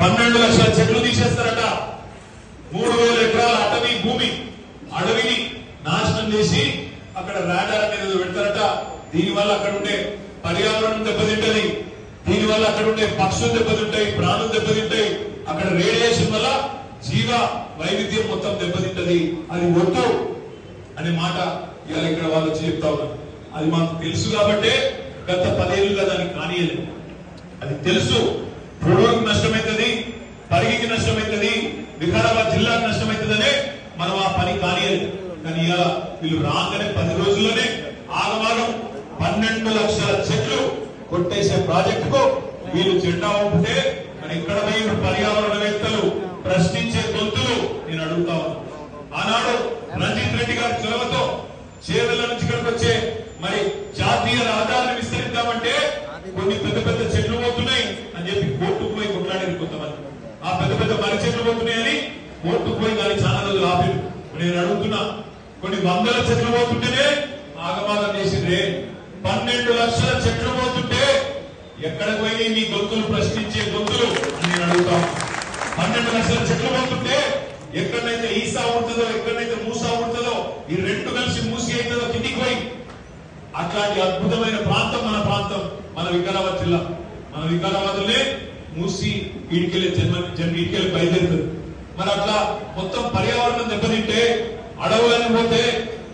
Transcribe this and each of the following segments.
పన్నెండు లక్షల చెట్లు తీసేస్తారట. మూడు వేల ఎకరాల అటవీ భూమి అడవిని నాశనం చేసి అక్కడ రాడార్ అనేది పెడతారట. దీనివల్ల అక్కడ ఉండే పర్యావరణం దెబ్బతింటది. దీనివల్ల అక్కడ ఉండే పక్షులు దెబ్బతింటాయి ప్రాణులు దెబ్బతింటాయి. అక్కడ రేడియేషన్ వల్ల జీవ వైవిధ్యం మొత్తం దెబ్బతింటది. అది వద్దు అనే మాట ఇవాళ ఇక్కడ వాళ్ళు వచ్చి చెప్తా ఉన్నారు. అది మాకు తెలుసు కాబట్టే గత పదేళ్ళుగా దానికి కానియలేదు అది తెలుసు. పొడవుకి నష్టం పరిగికి నష్టమైతుంది వికారాబాద్ జిల్లాకు నష్టమైతుందనే మనం ఆ పని కానియలేదు కానీ ఇలా వీళ్ళు రాగానే పది రోజుల్లోనే ఆగమాగం పన్నెండు లక్షల చెట్లు కొట్టేసే ప్రాజెక్టుకు వీళ్ళు జెండా ఉంటే మరి ఇక్కడ పోయి పర్యావరణవేత్తలు ప్రశ్నించే గొంతులు నేను అడుగుతా ఆనాడు రంజిత్ రెడ్డి గారి చొరవతో చేవెళ్ళ నుంచి ఇక్కడికి వచ్చే మరి జాతీయ రహదారిని విస్తరిద్దామంటే కొన్ని పెద్ద పెద్ద చెట్లు పోతున్నాయి అని చెప్పి కోర్టుకు పోయి కొట్లాడారు కొంతమంది ఆ పెద్ద పెద్ద మర్రి చెట్లు పోతున్నాయని కోర్టుకు పోయి కానీ చాలా రోజులు ఆపారు నేను అడుగుతున్నా కొన్ని వందల చెట్లు పోతుంటేనే ఆగమాగం చేసిండ్రే. పన్నెండు లక్షల చెట్లు పోతుంటే ఎక్కడ పోయి మీ గొంతులు ప్రశ్నించే గొంతులు అని నేను అడుగుతాను పన్నెండు లక్షల చెట్లు పోతుంటే ఎక్కడైతే ఈసా ఉంటుందో ఎక్కడైతే మూసా ఉంటుందో ఈ రెండు కలిసి మూసి అవుతుందో కిందికి పోయి. అట్లాంటి అద్భుతమైన ప్రాంతం మన ప్రాంతం మన వికారాబాద్ జిల్లా. మన వికారాబాద్లోనే మూసి ఈడికెళ్ళి జన్మ జన్మ ఇంటికెళ్ళి బయలుదేరుతుంది. మరి అట్లా మొత్తం పర్యావరణం దెబ్బతింటే అడవులని పోతే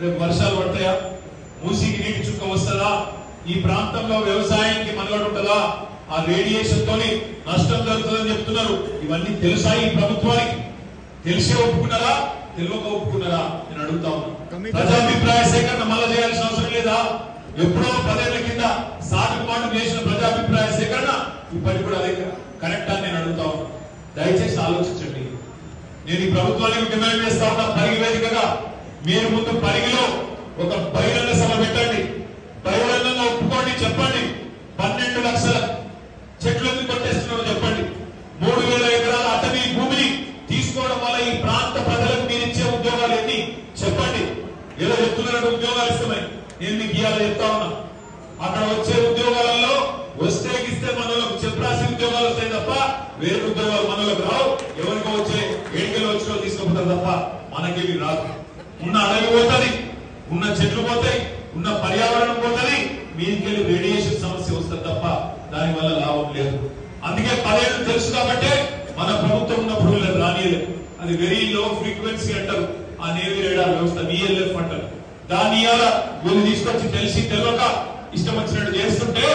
రేపు వర్షాలు పడతాయా? మూసికి నీటి చుక్క వస్తుందా? ఈ ప్రాంతంలో వ్యవసాయానికి మనుగడ ఉంటుందా? ఆ రేడియేషన్ తోని నష్టం జరుగుతుందని చెప్తున్నారు. ఇవన్నీ తెలుసా ఈ ప్రభుత్వానికి? తెలిసే ఒప్పుకున్నారా? తెలియక ఒప్పుకున్నారా? నేను అడుగుతా ఉన్నా. ప్రజాభిప్రాయ సేకరణ మళ్ళా చేయాల్సిన అవసరం లేదా? ఎప్పుడో పదేళ్ళ కింద సాటి పాటు చేసిన ప్రజాభిప్రాయ సేకరణ ఇప్పటికి కూడా అదే కరెక్ట్ అని నేను అడుగుతా ఉన్నా. దయచేసి ఆలోచించండి. నేను ఈ ప్రభుత్వానికి డిమాండ్ చేస్తా ఉన్నా పరిగి వేదికగా. మీరు ముందు పరిగిలో ఒక బహిరంగ సభ పెట్టండి. బహిరంగంగా ఒప్పుకోండి చెప్పండి. పన్నెండు లక్షల చెట్లు ఎందుకు కొట్టేస్తున్నారో చెప్పండి. మూడు వేల ఎకరాల అటవీ భూమిని తీసుకోవడం వల్ల ఈ ప్రాంత ప్రజలకు మీరు ఇచ్చే ఉద్యోగాలు ఎన్ని చెప్పండి. ఏదో చెప్తున్నారంటే ఉద్యోగాలు ఇస్తున్నాయి. నేను మీకు ఇవాళ చెప్తా ఉన్నా. అక్కడ వచ్చే ఉద్యోగాలలో వస్తే ఇస్తే మనలో చెప్పరాసి ఉద్యోగాలు వస్తాయి తప్ప వేరే ఉద్యోగాలు పోతుంది తప్ప మనకేమి రాదు. ఉన్న అడవి పోతుంది ఉన్న చెట్లు పోతాయి ఉన్న పర్యావరణం పోతుంది మీదికెళ్ళి రేడియేషన్ సమస్య వస్తుంది తప్ప దాని వల్ల లాభం లేదు. అందుకే పదేళ్ళు తెలుసు కాబట్టి మన ప్రభుత్వం ఉన్న వీళ్ళని రానియలేదు. అది వెరీ లో ఫ్రీక్వెన్సీ అంటారు. ఆ నేవీ రేడార్ వ్యవస్థ విఎల్ఎఫ్ అంటారు. దాని ఇవాళ వీళ్ళు తీసుకొచ్చి తెలిసి తెలియక ఇష్టం వచ్చినట్టు చేస్తుంటే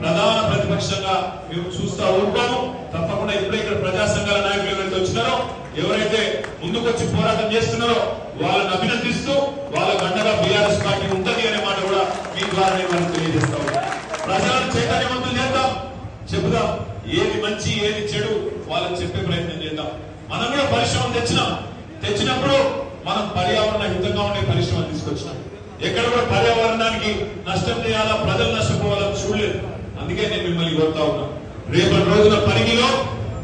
ప్రధాన ప్రతిపక్షంగా మేము చూస్తా ఉంటాము. తప్పకుండా ఇప్పుడే ఇక్కడ ప్రజా సంఘాల నాయకులు ఎవరైతే వచ్చినారో ఎవరైతే ముందుకొచ్చి పోరాటం చేస్తున్నారో వాళ్ళని అభినందిస్తూ వాళ్ళ గండగా బీఆర్ఎస్ పార్టీ ఉంటది అనే మాట కూడా మీ ద్వారా నేను తెలియజేస్తాం ప్రజలను చైతన్యవంతులు చేద్దాం. చెబుదాం ఏది మంచి ఏది చెడు వాళ్ళకి చెప్పే ప్రయత్నం చేద్దాం. మనం కూడా పరిశ్రమ తెచ్చినాం. తెచ్చినప్పుడు మనం పర్యావరణ హితంగా ఉండే పరిశ్రమ తీసుకొచ్చినాం. ఎక్కడ కూడా పర్యావరణానికి నష్టం చేయాలా ప్రజలు నష్టపోవాలని చూడలేదు. అందుకే నేను మిమ్మల్ని కోరుతా ఉన్నాను. రేపటి రోజున పరిగిలో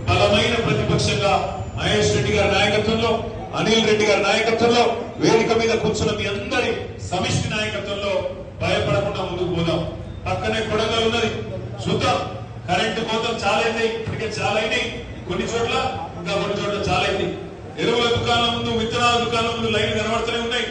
బలమైన ప్రతిపక్షంగా మహేష్ రెడ్డి గారి నాయకత్వంలో అనిల్ రెడ్డి గారి నాయకత్వంలో వేదిక మీద కూర్చున్న మీ అందరి సమిష్టి నాయకత్వంలో భయపడకుండా ముందుకు పోదాం. పక్కనే కొడగలు ఉన్నది. చూద్దాం. కరెంటు కోతం చాలా అయినాయి ఇప్పటికే చాలా అయినాయి కొన్ని చోట్ల ఇంకా కొన్ని చోట్ల చాలా అయింది ఎరువుల దుకాణం ముందు విత్తనాల దుకాణం ముందు లైన్ కనబడుతూనే ఉన్నాయి.